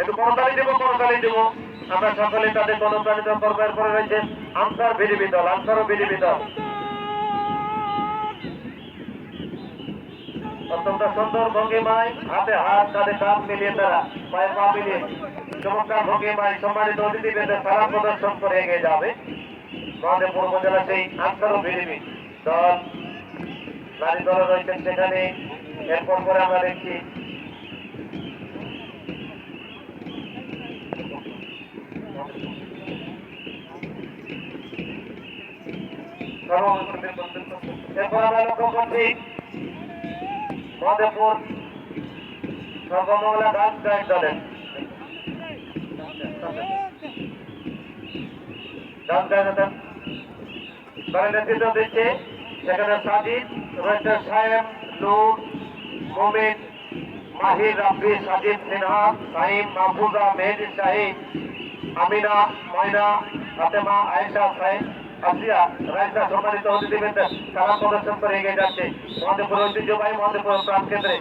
একটু করতালি দেবো করতালি দেবো। আমরা সকলে তাদের অনুপ্রাণিত করবার পরে রয়েছে। আনসার বিডিবি দল আনসার বিডিবি দল অত্যন্ত সুন্দর ভঙ্গিমায় হাতে হাত, কাঁধে কাঁধ মিলিয়ে তারা, পায়ে পা মিলিয়ে চমৎকার ভঙ্গিমায় সম্মানিত অতিথিদের সারা প্রদর্শন করে এগিয়ে যাবে। আমাদের পূর্ব জেলা সেই আনসার বিডিবি দল, নারী দল রয়েছেন সেখানে। এরপর পরে আমরা দেখছি এরপর আমরা লক্ষ্য করছি মধুপুর সর্বমঙ্গলা ডান্স গাইড দলের ডান্স গাইড দলের দলের নেতৃত্ব দিচ্ছে সেখানে সাজিদ রয়েছে সাহেব নূর মোমিন মাহির রাব্বি সাজিদ সিনহা সাইম মাহফুজা মেহেদি শাহিদ আমিনা, ময়না, ফাতেমা, আয়েশা সাহেব আসিয়া রাইসা, সম্মানিত অতিথিবৃন্দ সালাম প্রদর্শন করে এগিয়ে যাচ্ছে? মহাদেবপুর ঐতিহ্যবাহী মহাদেবপুর প্রাণ কেন্দ্রে